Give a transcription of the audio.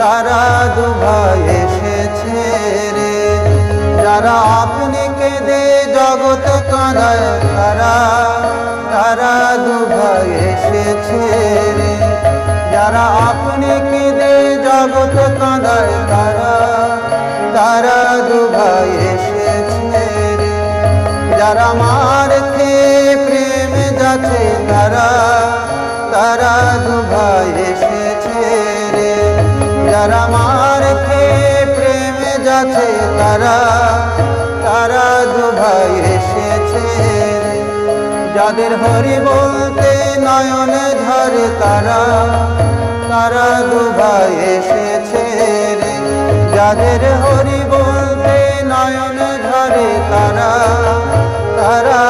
তারা দুভাই এসেছে রে। যারা আপনি কেঁদে জগৎ কাঁদায় তারা তারা দুভাই এসেছে রে। যারা আপনি কেঁদে জগৎ কাঁদায় তারা তারা দুভাই এসেছে রে। যারা মার প্রেম যাচ্ছে, তারা তারা দুভাই যারা মার খেয়ে প্রেমে যাচ্ছে, তারা তারা দুভাই এসেছে। যাদের হরি বলতে নয়নে ঝরে, তারা তারা দুভাই এসেছে যাদের হরি বলতে নয়নে ঝরে, তারা তারা